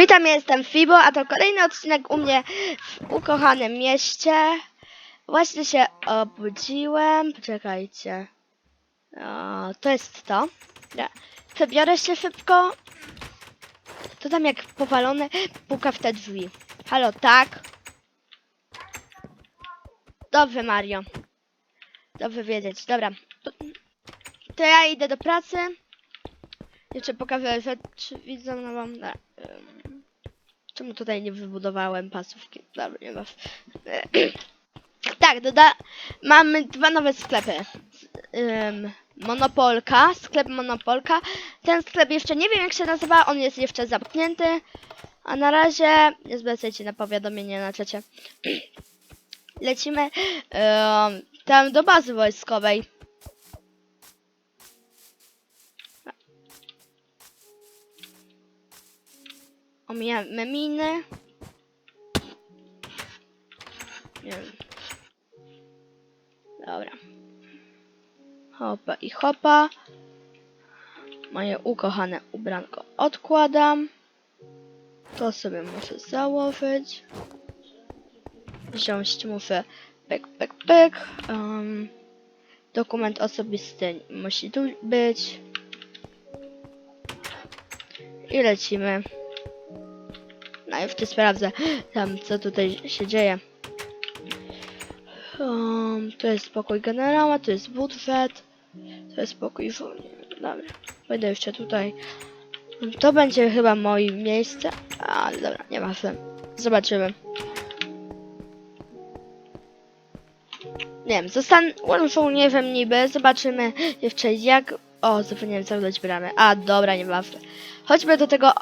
Witam, jestem Fibo, a to kolejny odcinek u mnie w ukochanym mieście. Właśnie się obudziłem. Poczekajcie. To jest to. Ja Wybiorę się szybko. To tam jak powalone puka w te drzwi. Halo, tak? Dobrze, Mario. Dobrze wiedzieć. Dobra. To, ja idę do pracy. Jeszcze pokażę rzeczy widzą no wam. em, Czemu tutaj nie wybudowałem pasówki? Dobra, nie ma. Tak, doda... mamy dwa nowe sklepy. Monopolka, sklep Monopolka. Ten sklep jeszcze nie wiem jak się nazywa, on jest jeszcze zamknięty. A na razie nie zwracajcie na powiadomienie na czacie. Lecimy tam do bazy wojskowej. Omijamy miny. Nie wiem. Dobra. Hopa i hopa. Moje ukochane ubranko odkładam. To sobie muszę założyć. Wziąć muszę pyk, pyk, pyk. Um, dokument osobisty musi tu być. I lecimy. Najpierw ty sprawdzę tam, co tutaj się dzieje. Um, to jest pokój generała, to jest budżet, to jest pokój żołnierzy. Dobra, będę jeszcze tutaj. To będzie chyba moje miejsce, ale dobra, nie ma się. Zobaczymy. Nie wiem, zostanę żołnierzem niby, zobaczymy jeszcze jak... O, zapomniałem zamknąć bramę. A, dobra, nie ma. Chodźmy do tego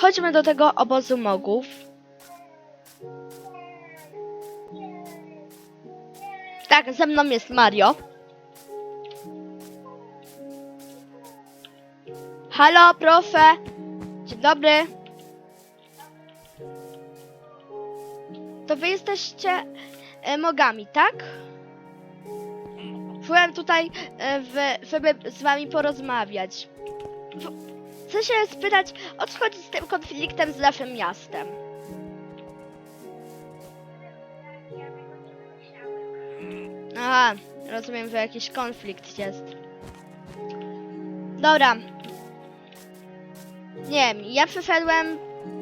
Chodźmy do tego obozu mogów. Tak, ze mną jest Mario. Halo, proszę. Dzień dobry. To wy jesteście e, mogami, tak? Byłem tutaj, e, w, żeby z wami porozmawiać. W- Chcę się spytać, o co chodzi z tym konfliktem z naszym miastem? Aha, rozumiem, że jakiś konflikt jest. Dobra. Nie wiem, ja przyszedłem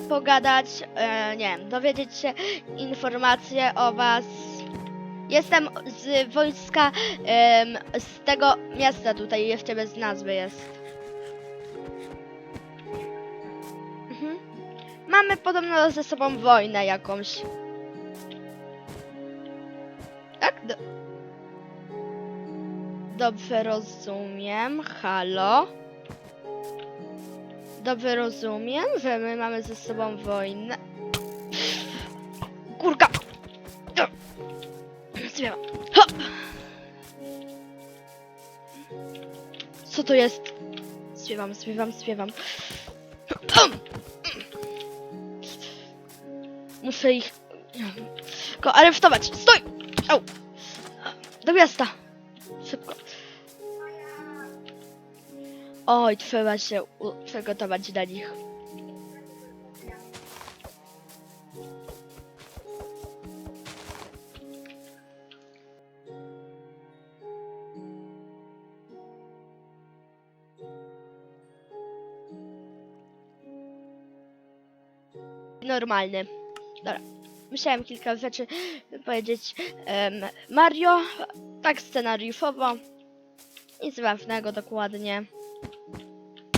pogadać, e, nie wiem, dowiedzieć się informacje o was. Jestem z wojska, em, z tego miasta tutaj, jeszcze bez nazwy jest. Mamy podobno ze sobą wojnę jakąś. Tak? Do... Dobrze rozumiem. Halo? Dobrze rozumiem, że my mamy ze sobą wojnę. Kurka! Co to jest? Zwiewam, zwiewam, zwiewam. Muszę ich go aresztować. Stój! Au! Do miasta. Szybko. Oj, trzeba się przygotować dla nich. Normalny. Dobra. Musiałem kilka rzeczy powiedzieć. Em, Mario, tak scenariuszowo. Nic ważnego dokładnie.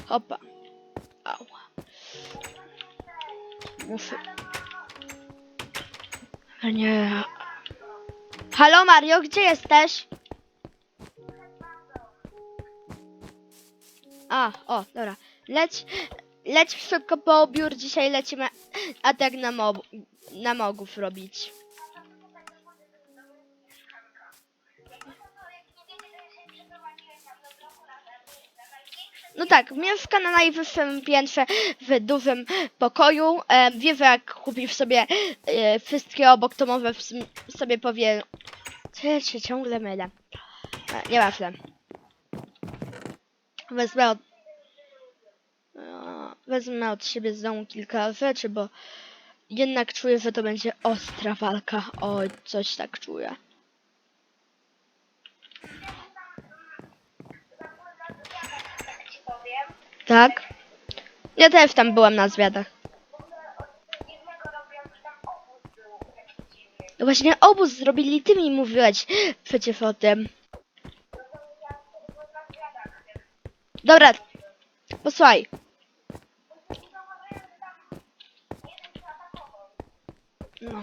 Hopa. Au. Muszę. Nie. Halo Mario, gdzie jesteś? A, o, dobra. Leć, leć szybko po biur. Dzisiaj lecimy atak na, mob, na mogów robić. No tak, mieszka na najwyższym piętrze w dużym pokoju. E, wie, że jak kupisz sobie e, wszystkie obok w sum- sobie powie... Ja się ciągle mylę. E, nieważne. Wezmę od... Wezmę od siebie z domu kilka rzeczy, bo jednak czuję, że to będzie ostra walka. Oj, coś tak czuję. tak? Ja też tam byłem na zwiadach. No Właśnie obóz zrobili, ty mi mówiłeś przecież o tym. Dobra, posłuchaj. I zauważyłem, że tam jeden się atakował. No.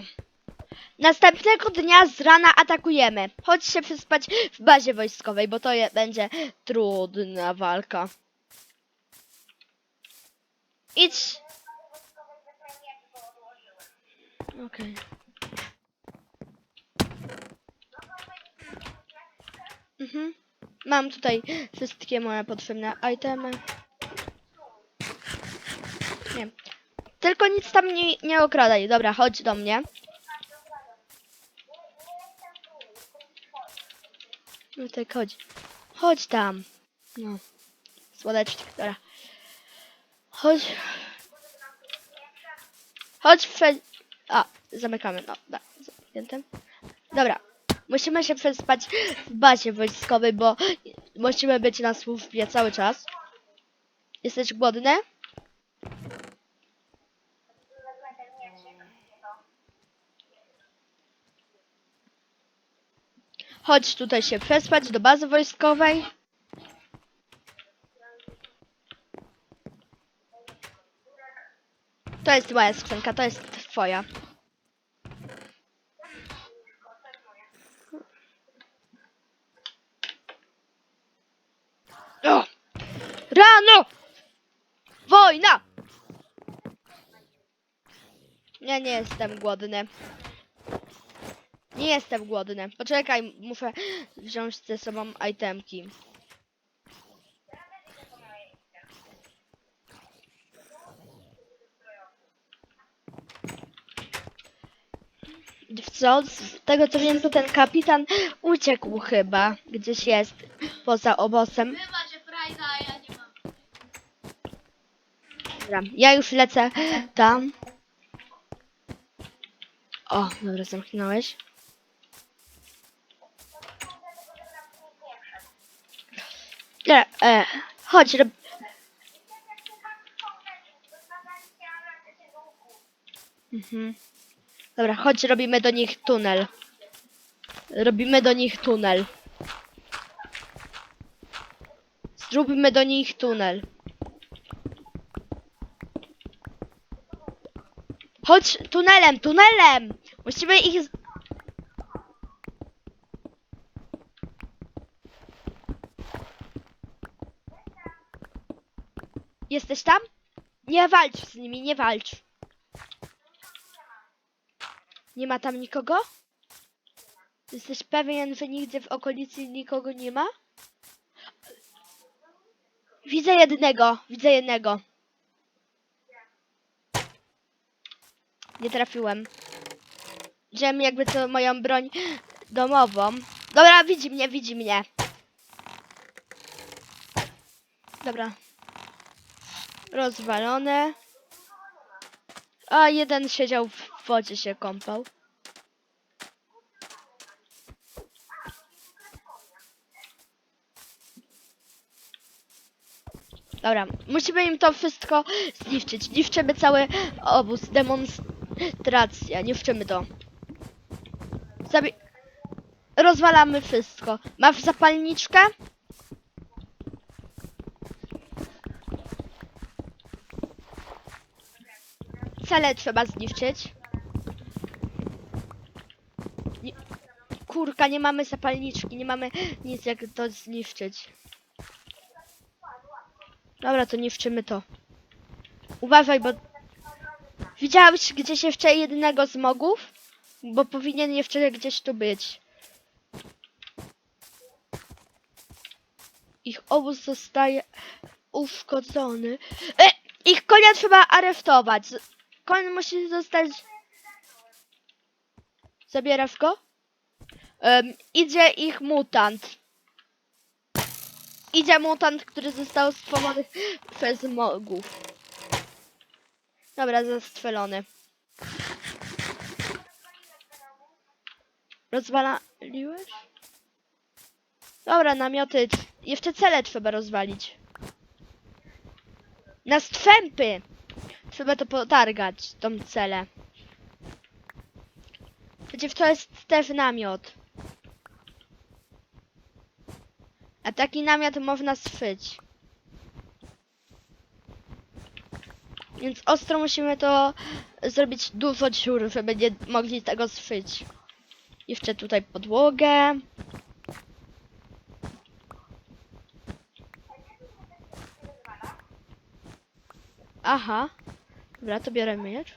Następnego dnia z rana atakujemy. Chodź się przespać w bazie wojskowej, bo to będzie trudna walka. Idź. Okej. Mhm. Mam tutaj wszystkie moje potrzebne itemy. Nie. Tylko nic tam nie, nie okradaj. Dobra, chodź do mnie. No tak, chodź. Chodź tam. No. Słodeczki, dobra. Chodź. Chodź prze... A, zamykamy, no, da, zamknięte. Dobra. Musimy się przespać w bazie wojskowej, bo musimy być na służbie cały czas. Jesteś głodny? Chodź tutaj się przespać do bazy wojskowej. To jest moja skrzynka, to jest twoja. O! Rano! Wojna! Ja nie jestem głodny. Nie jestem głodny. Poczekaj, muszę wziąć ze sobą itemki. Co? Z tego co wiem, to ten kapitan uciekł chyba. Gdzieś jest poza mam. Dobra, ja już lecę tam. O, dobra, zamknąłeś. Dobra, e, chodź, rob... Mhm. Dobra, chodź, robimy do nich tunel. Robimy do nich tunel. Zróbmy do nich tunel. Chodź tunelem, tunelem! Musimy ich... Jesteś tam? Nie walcz z nimi, nie walcz. Nie ma tam nikogo? Jesteś pewien, że nigdzie w okolicy nikogo nie ma? Widzę jednego, widzę jednego. Nie trafiłem. Wziąłem jakby co moją broń domową. Dobra, widzi mnie, widzi mnie. Dobra. Rozwalone. A jeden siedział w wodzie się kąpał. Dobra, musimy im to wszystko zniszczyć. Niszczymy cały obóz, demonstracja, niszczymy to. Zabi Rozwalamy wszystko. Masz zapalniczkę? Cele trzeba zniszczyć. Nie, kurka, nie mamy zapalniczki, nie mamy nic jak to zniszczyć. Dobra, to niszczymy to. Uważaj, bo... Widziałeś gdzieś jeszcze jednego z mogów? Bo powinien jeszcze gdzieś tu być. Ich obóz zostaje uszkodzony. E, ich konia trzeba aresztować. Koń musi zostać... Zabierasz go? Em, idzie ich mutant. Idzie mutant, który został stworzony przez mogów. Dobra, zastrzelony. Rozwaliłeś? Dobra, namioty. Jeszcze cele trzeba rozwalić. Na strzępy! Trzeba to potargać, tą celę. Przecież to jest też namiot. A taki namiot można szyć. Więc ostro musimy to zrobić dużo dziur, żeby nie mogli tego szyć. Jeszcze tutaj podłogę. Aha. Dobra, to biorę miecz.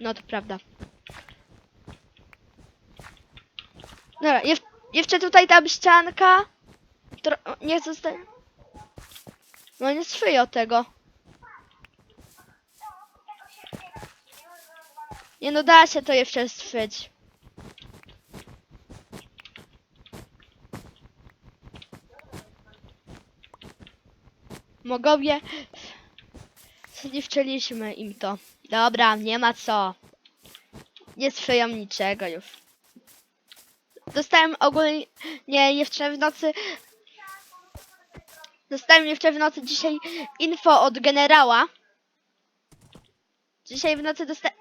No to prawda. Dobra, jew- jeszcze tutaj ta ścianka. Tro- niech zostanie. No nie szyję od tego. Nie no, da się to jeszcze szyć. Mogowie... Zniszczyliśmy im to. Dobra, nie ma co. Nie szyją niczego już. Dostałem ogólnie jeszcze w nocy... Dostałem jeszcze w nocy dzisiaj info od generała. Dzisiaj w nocy dostałem...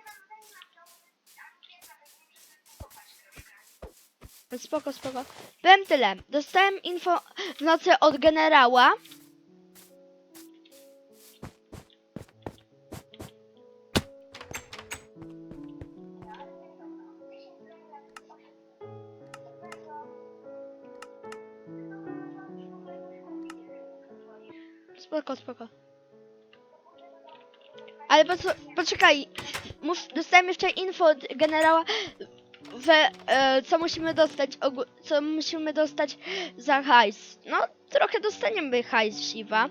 Spoko, spoko. Powiem tyle. Dostałem info w nocy od generała. Spoko, spoko. Ale po, poczekaj. Mus, dostałem jeszcze info od generała, że e, co musimy dostać, co musimy dostać za hajs. No, trochę dostaniemy hajs Shiva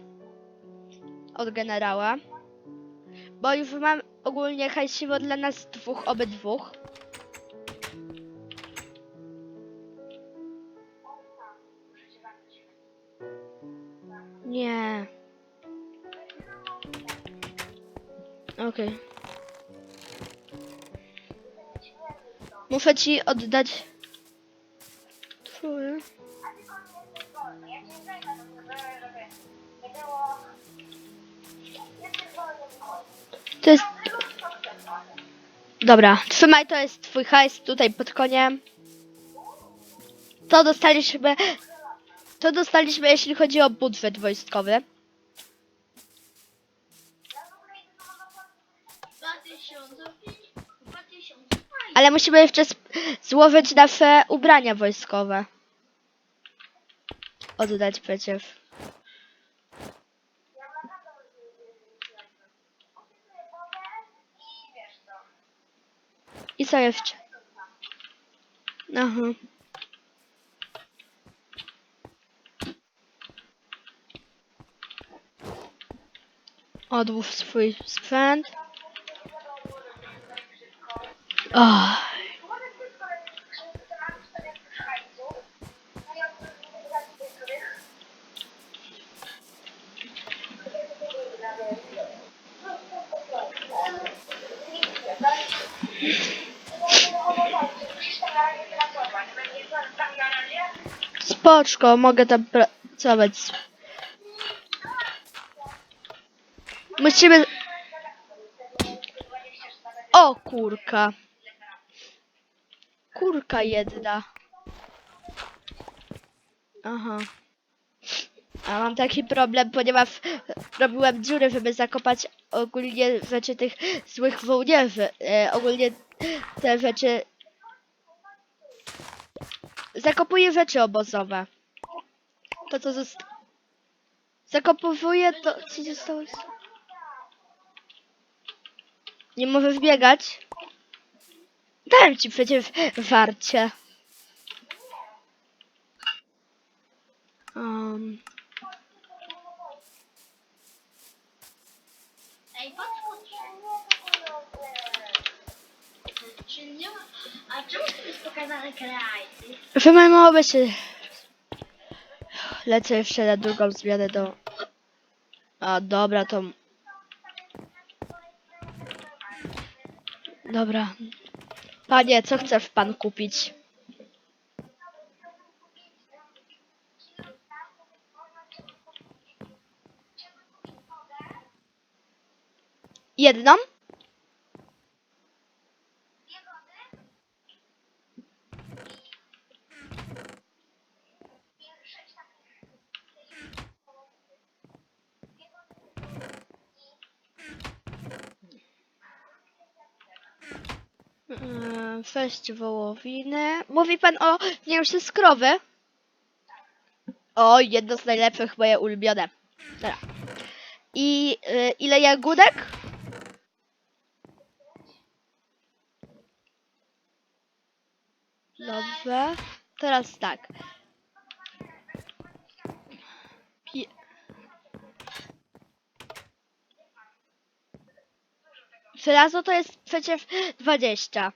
od generała. Bo już mam ogólnie hajs Shiva dla nas dwóch, obydwóch. Wolny w chodzi. To jest. Lub to wolny. Dobra, trzymaj, to jest twój hajs tutaj pod koniem. To dostaliśmy. To dostaliśmy, jeśli chodzi o budżet wojskowy. Ale musimy jeszcze złożyć nasze ubrania wojskowe. Oddać przecież. I co jeszcze? Aha. Odłóż swój sprzęt. Niektórych. Spoczko, mogę tam pracować. Musimy... O, kurka. Kurka jedna. Aha. A mam taki problem, ponieważ robiłem dziury, żeby zakopać ogólnie rzeczy tych złych żołnierzy. E, ogólnie te rzeczy... Zakopuję rzeczy obozowe. To co zostało... Zakopowuję to... Co zostało? Nie możesz biegać? Dałem ci przecież warcie. Um, Ej. Czy nie ma... A czemu tu jest pokazane kraj? Się. Lecę jeszcze na drugą zmianę do... A dobra, to... Dobra. Panie, co chce pan kupić? Jedną? Yy, Feść wołowiny. Mówi pan o mięsie z krowy? O, jedno z najlepszych, moje ulubione. Dobra. I y, ile jagódek? Dobrze. Teraz tak. Żelazo to jest przecież 20.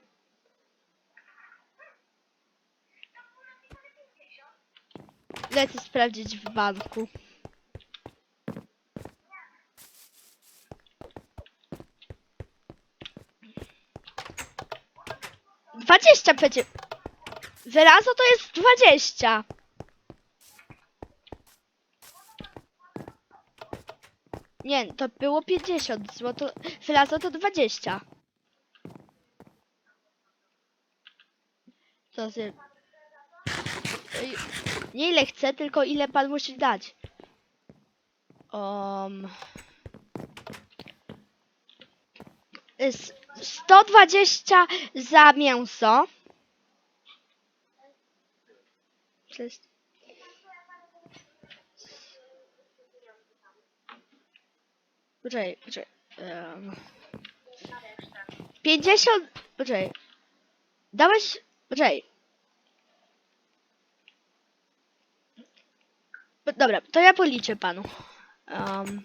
Lecę sprawdzić w banku. Dwadzieścia przecież. Żelazo to jest dwadzieścia. Nie, to było 50 zł. Żelazo to 20. Co ty? Ej, Nie ile chcę, tylko ile pan musi dać. Um, s- 120 za mięso. To Poczekaj, poczekaj. Um, 50. Poczekaj. Dałeś. Poczekaj. Dobra, to ja policzę panu. Um,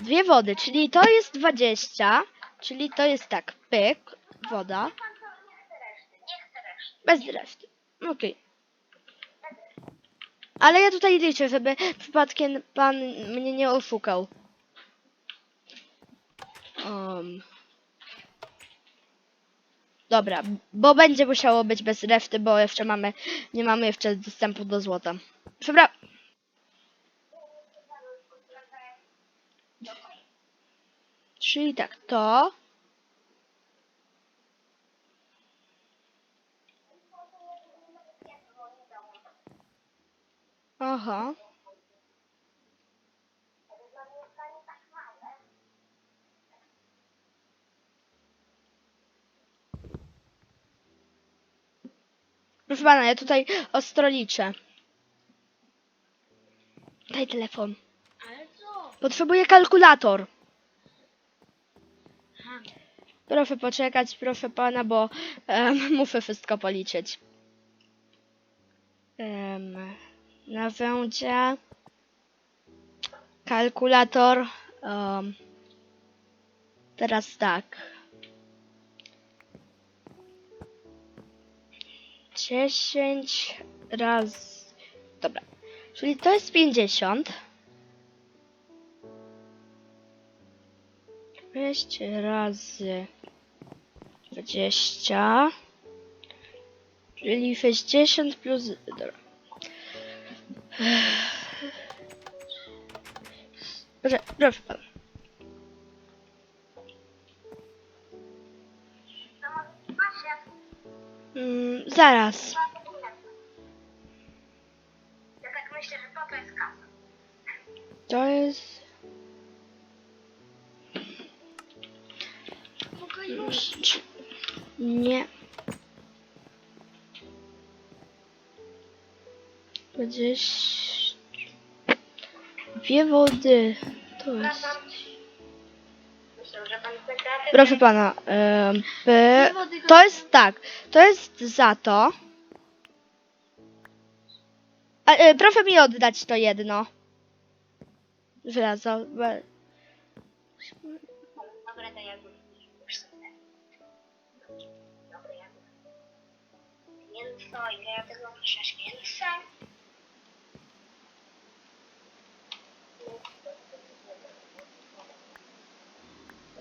dwie wody, czyli to jest 20, czyli to jest tak, pyk, woda, bez reszty. Okej. Ale ja tutaj liczę, żeby przypadkiem pan mnie nie oszukał. Um. Dobra, bo będzie musiało być bez reszty, bo jeszcze mamy, nie mamy jeszcze dostępu do złota. Dobra. Czyli tak, to. Aha. Proszę pana, ja tutaj ostro liczę. Daj telefon. Ale co? Potrzebuję kalkulator. Proszę poczekać, proszę pana, bo em, muszę wszystko policzyć. Um, narzędzia. Kalkulator. em, teraz tak. 10 razy. Dobra. Czyli to jest 50. 6 razy 20. Czyli 60 plus. Dobra. Proszę, proszę pan. Zaraz. Ja tak myślę, że to to jest kasa. To jest. Mogę już. Nie. 20. Dwie wody. To jest. Proszę pana. P. To jest tak. To jest za to. A, e, proszę mi oddać to jedno. Żelazo. be- Dobre to jagódki. Już sobie. Dobre jagódki. Mięso i ja tego piszesz mięsa.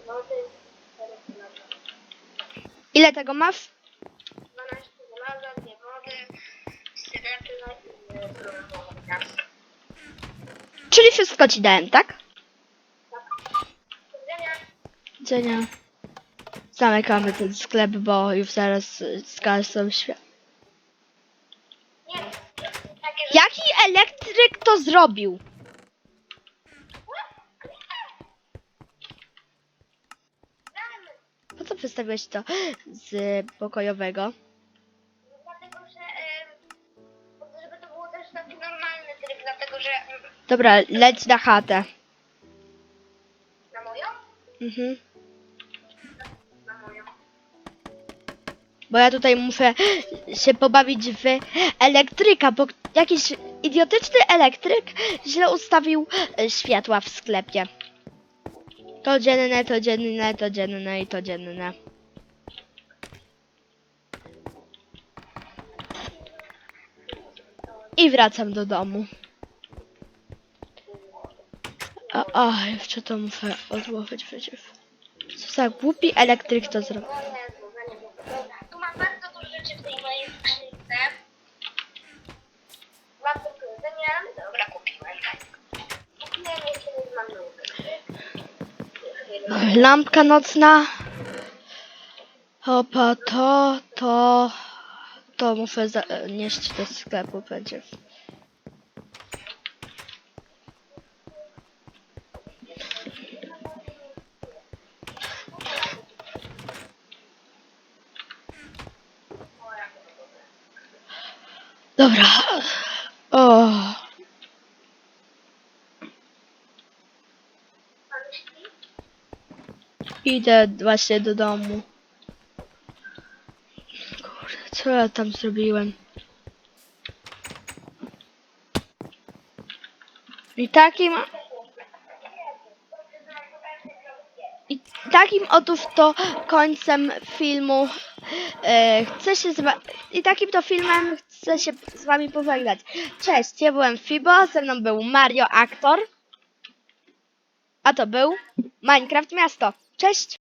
Wody. Ile tego masz? 12 żelaza, dwie wody, srebrna i brązowa. Czyli wszystko ci dałem, tak? Widzenia. Widzenia. Zamykamy ten sklep, bo już zaraz y, zgasą świat. Nie, takie. Jaki elektryk to zrobił? Po co przedstawiłeś to z pokojowego? Dlatego, że em, żeby to było też taki normalny tryb, dlatego że Dobra, leć na chatę. na moją, Mhm. na moją. Bo ja tutaj muszę się pobawić w elektryka, bo jakiś idiotyczny elektryk źle ustawił e, światła w sklepie. To dzienne, to dzienne, to dzienne i to dzienne. I wracam do domu. A, a jeszcze to muszę odłożyć przecież. Co za głupi elektryk to zrobił. O Jezu, za nie Dobra, tu mam bardzo dużo rzeczy w tej mojej skrzynce. Mam tu jedzenia. Dobra, kupiłem. Kupiłem jeszcze nie mam nóg. Lampka nocna. Opa, to, to, to muszę zanieść do sklepu będzie. Dobra. O, Pan śpi? Idę właśnie do domu. Kurde, co ja tam zrobiłem? I takim... I takim otóż to końcem filmu e, chcę się z i takim to filmem chcę się z wami pożegnać. Cześć, ja byłem Fibo, ze mną był Mario Aktor, a to był Minecraft Miasto. Cześć!